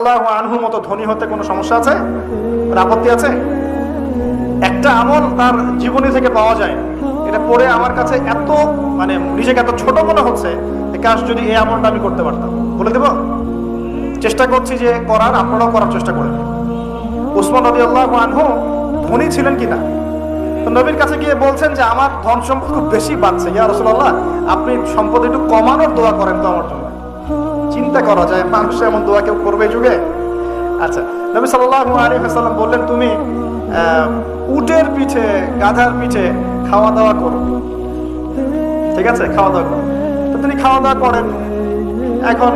মানে চেষ্টা করছি যে করার, আপনারাও করার চেষ্টা করেন উসমান নদী আল্লাহ আনহু ধনী ছিলেন কিনা? নবীর কাছে গিয়ে বলছেন যে, আমার ধন সম্পদ খুব বেশি বাড়ছে। ইয়া রসুল্লাহ আপনি সম্পদ একটু কমানোর দোয়া করেন তো আমার জন্য। চিন্তা করা যায়, মানুষ এমন দোয়া কেউ করবে যুগে? আচ্ছা নবী সাল্লাল্লাহু আলাইহি ওয়াসাল্লাম বললেন, তুমি উটের পিঠে, গাধার পিঠে খাওয়া দাওয়া করো। ঠিক আছে খাওয়া দাওয়া করো। তো তিনি খাওয়া দাওয়া করেন। এখন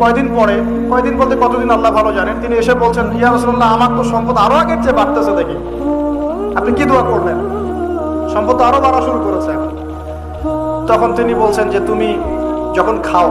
কয়দিন পরে, কয়দিন বলতে কতদিন আল্লাহ ভালো জানেন? তিনি এসে বলছেন, ইয়া রাসূলুল্লাহ, আমার তো সম্পদ আরও আগের চেয়ে বাড়তেছে দেখি। আপনি কি দোয়া করলেন? সম্পদ আরও বাড়া শুরু করেছে তখন তিনি বলছেন যে, তুমি যখন খাও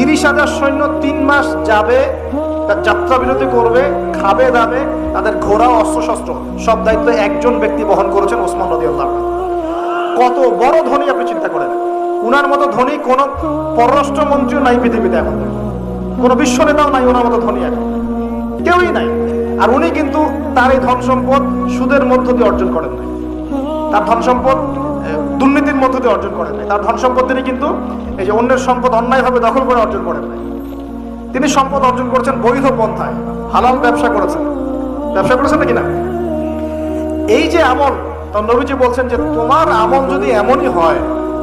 তিরিশ হাজার সৈন্য তিন মাস যাবে, তার যাত্রা বিরতি করবে, খাবে, দাবে, তাদের ঘোড়া অস্ত্রশস্ত্র। সব দায়িত্ব একজন ব্যক্তি বহন করেছেন ওসমান নদী কত বড় ধনী আপনি চিন্তা করেন। উনার মতো ধনী কোন পররাষ্ট্রমন্ত্রীও নাই পৃথিবীতে এখন। কোন বিশ্ব নেতাও নাই ওনার মতো ধনী এখন। কেউই নাই। আর উনি কিন্তু তার এই ধন সম্পদ সুদের মধ্য দিয়ে অর্জন করেন নাই। তার ধন সম্পদ দুর্নীতির মধ্য দিয়ে অর্জন করেন নাই। তার ধন সম্পদ তিনি কিন্তু এই যে অন্যের সম্পদ অন্যায়ভাবে দখল করে অর্জন করেন নাই। তিনি সম্পদ অর্জন করেছেন বৈধ পন্থায়, হালাল ব্যবসা করেছেন। ব্যবসা করেছেন নাকি না? এই যে আমল, তখন নবীজি বলছেন যে, তোমার আমল যদি এমনই হয়,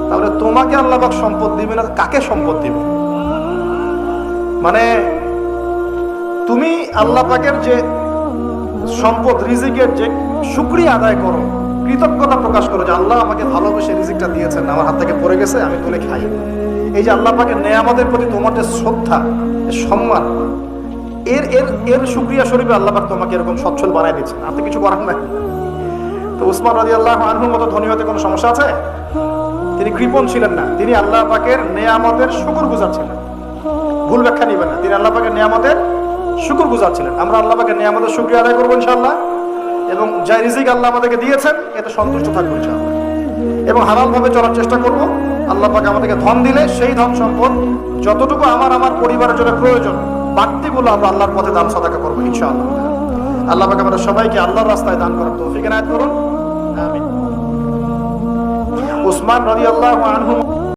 তাহলে তোমাকে আল্লাহ পাক সম্পদ দিবে না, কাকে সম্পদ দিবে? মানে তুমি আল্লাহ পাকের যে সম্পদ, রিজিকের যে শুক্রিয়া আদায় করো কৃতজ্ঞতা প্রকাশ করো যে আল্লাহ আমাকে ভালোবেসে রিজিকটা দিয়েছেন, আমার হাত থেকে পড়ে গেছে, আমি তুলে খাই। এই যে আল্লাহ পাকের নেয়ামতের প্রতি তোমার যে শ্রদ্ধা সম্মান, এর এর এর শুক্রিয়া স্বরূপে আল্লাহ পাক তোমাকে এরকম সচ্ছল বানাই দিচ্ছেন আপনি কিছু করার নাই? তো উসমান রাজি আল্লাহ আনহুর মতো ধনী হতে কোনো সমস্যা আছে? তিনি কৃপণ ছিলেন না। তিনি আল্লাহ পাকের নেয়ামতের শুকুর গুজার ছিলেন ভুল ব্যাখ্যা নিবেন না। তিনি আল্লাহ পাকের নিয়ামতের শুকুর গুজার ছিলেন আমরা আল্লাহ পাকের নিয়ামতের শুক্রিয়া আদায় করব ইনশাআল্লাহ। এবং যা রিজিক আল্লাহ আমাদেরকে দিয়েছেন, এতে সন্তুষ্ট থাকব এবং হালাল ভাবে চলার চেষ্টা করব। আল্লাহ পাক আমাদেরকে ধন দিলে সেই ধন সম্পদ যতটুকু আমার আমার পরিবারের জন্য প্রয়োজন, বাড়তিগুলো আমরা আল্লাহর পথে দান সাদাকা করব ইনশাআল্লাহ। আল্লাহ পাক আমাদের সবাইকে আল্লাহর রাস্তায় দান করার তৌফিক এনায়েত করুন। আমিন। উসমান রাদিয়াল্লাহু আনহু